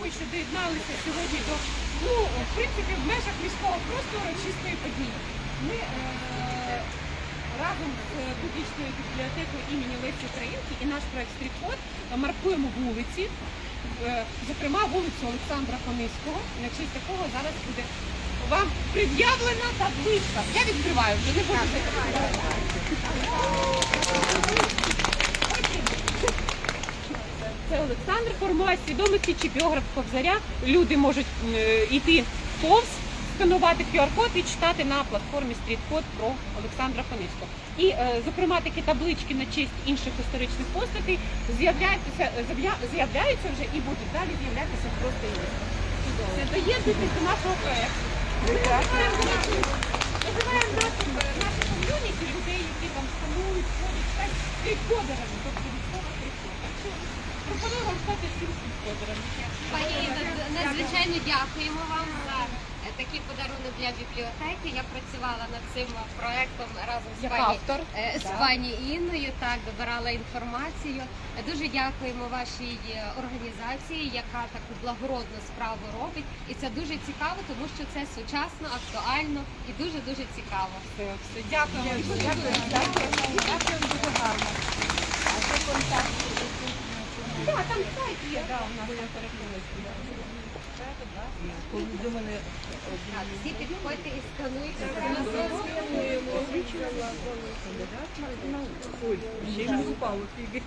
Дякую, що доєдналися сьогодні до ну, в принципі, в межах міського простору чистої події. Ми е, разом з публічною бібліотекою імені Лесі Українки і наш проект Стрітфот маркуємо вулиці, е, зокрема вулицю Олександра Кониського, на честь якого зараз буде вам пред'явлена табличка. Я відкриваю, вже не буду закривати. Це Олександр формує свідомості чи біограф Кобзаря. Люди можуть е, йти повз, сканувати QR-код і читати на платформі стріткод про Олександра Коницького. І, е, зокрема, такі таблички на честь інших історичних постатей з'являються, з'являються вже і будуть далі з'являтися просто і Все, доєднуйтесь до нашого проєкту. Називаємо наших ком'юніті людей, які там сканують, ходять, так, стріткодерами, надзвичайно дякуємо вам за е, такий подарунок для бібліотеки. Я працювала над цим проектом разом з пані автор. е, з пані Інною. Так добирала інформацію. Дуже дякуємо вашій е, організації, яка таку благородну справу робить. І це дуже цікаво, тому що це сучасно, актуально і дуже дуже цікаво. Все, все. Дякуємо. Дякую. Дякую. Дякую дуже гарно. А це контакт? Так, там сайт є, да, у нас на переконності. Так, всі підходьте і скануйте. Ще й не упало фіги.